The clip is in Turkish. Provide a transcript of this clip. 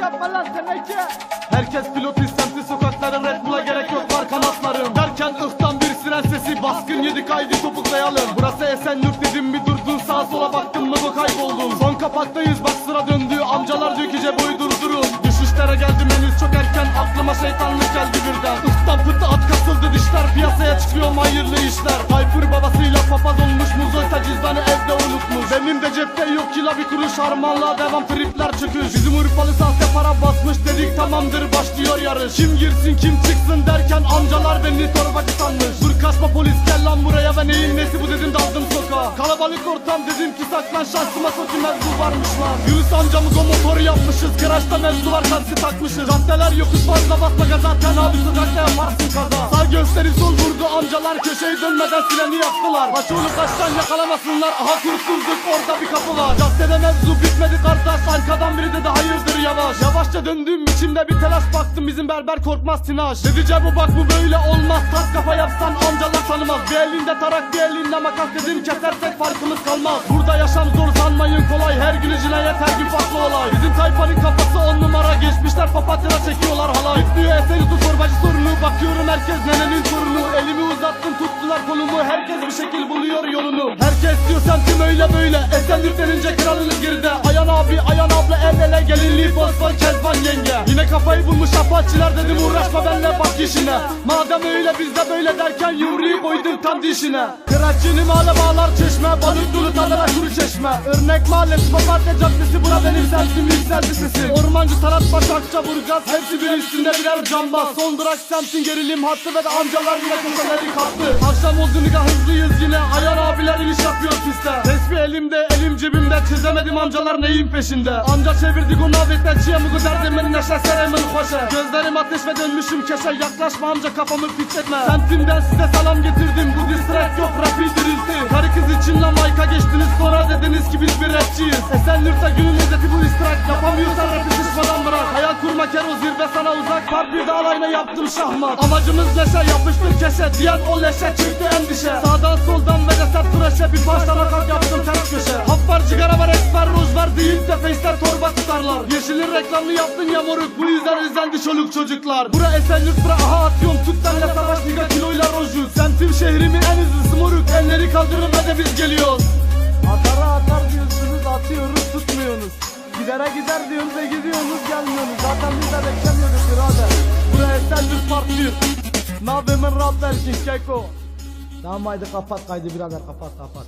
yapma lan teneke. Herkes pilot istemli sokaklara Red Bull'a gerek yok var kanatlarım. Derken ıhtan bir siren sesi baskın yedik haydi topuklayalım Burası Esenyurt dedim bir durdun sağa sola baktın mı bu kayboldun? Son kapaktayız bak sıra döndü amcalar diyor ki boyu durdurun Düşüşlere geldim henüz çok erken aklıma şeytanlık geldi birden. Ihtan pıtı at kasıldı dişler piyasaya çıkıyor hayırlı işler? Tayfur babasıyla papaz olmuş muzoysa cüzdanı evde unutmuş. Benim de cepte yok kila bir kuruş harmanlığa devam tripler çıkış tamamdır başlıyor yarış. Kim girsin kim çıksın derken amcalar beni torbacı sanmış Dur kaçma polis gel lan buraya. Ve neyin nesi bu dedim daldım sokağa. Kalabalık ortam dedim ki saklan şansıma sokun mevzu varmış lan Yunus amcamız o motoru yapmışız. Kıraçta mevzu var taksi takmışız. Caddeler yokuş fazla basma gaza. Ten abi sokakta yaparsın kaza. Sağ gösteri sol vurdu amcalar Köşeyi dönmeden sileni yaktılar Başoğlu kaçtan yakalamasınlar. Aha kurtulduk orada bir kapı var. Caddede mevzu bitmedi kardeş Arkadan biri dedi hayırdır yavaş. Yavaşça döndüm içimde bir telaş Baktım bizim berber korkmaz tinaş Dedi bu bak bu böyle olmaz. Tas kafa yapsan amcalar tanımaz. Bir elinde tarak bir elinde makas dedim Kesersek farkımız kalmaz. Burada yaşam zor sanmayın kolay. Her gün cinayet her gün farklı olay. Bizim tayfanın kafası on numara. Geçmişler papatyana çekiyorlar halay. Bitmiyor eseri su torbacı sorunu. Bakıyorum herkes nenenin torunu. Elimi uzattım tuttular kolumu. Herkes bir şekil buluyor yolunu. Herkes diyor semtim öyle böyle. Esenlik denince kralınız geride. Ayan abi ayan abla el ele Gelinliği fosfor kezban yenge. Yine kafayı bulmuş apaçiler dedim uğraşma benle bak işine. Madem öyle biz de böyle derken yumruğu koydum tam dişine. Kıraççını mahalle bağlar çeşme Balık dolu tadına kuru çeşme. Örnek mahallesi papatya caddesi Bura benim semtim yükseldi sesim Ormancı Tarat Başakça Burgaz Hepsi bir üstünde birer cambaz. Son durak semtin gerilim hattı Ve de amcalar yine köşeleri kaptı Akşam oldu niga hızlıyız yine. Ayar abiler iniş yapıyor piste Tesbih elimde elim cebimde Çözemedim amcalar neyin peşinde? Amca çevirdi gunavet etçiye Mugu derdimin neşe seremin hoşe. Gözlerim ateş ve dönmüşüm keşe Yaklaşma amca kafamı pitletme Semtimden size selam getirdim Bu distrek yok rapi dirilti. Karı kız için la mayka geçtiniz Sonra dediniz ki biz bir rapçiyiz. Esenlik'te günün özeti bu istrak Yapamıyorsan rapi sıçmadan bırak. Hayal kero zirve sana uzak Var bir de alayla yaptım şahmat. Amacımız neşe yapıştır keşe Diyen o leşe çıktı endişe. Sağdan soldan ve de sert Bir baştan akak yaptım ters köşe. Hap var cigara var esmer ruj var Değil de face'ler torba tutarlar. Yeşilin reklamını yaptın ya moruk Bu yüzden özendi çoluk çocuklar. Bura Esenyurt bura aha atıyorum Tut benle savaş liga kiloyla rojut Semtim şehrimin en hızlısı moruk Elleri kaldırın ve de biz geliyoruz. Atara atar diyorsunuz atıyoruz tutmuyorsunuz. Gidere gider diyorsunuz ve gidiyorsunuz gelmiyorsunuz. Zaten biz de beklemiyorduk birader. Buraya Esenyurt Part 1 Nabimin rap versin keko. Tamam haydi kapat kaydı birader kapat kapat.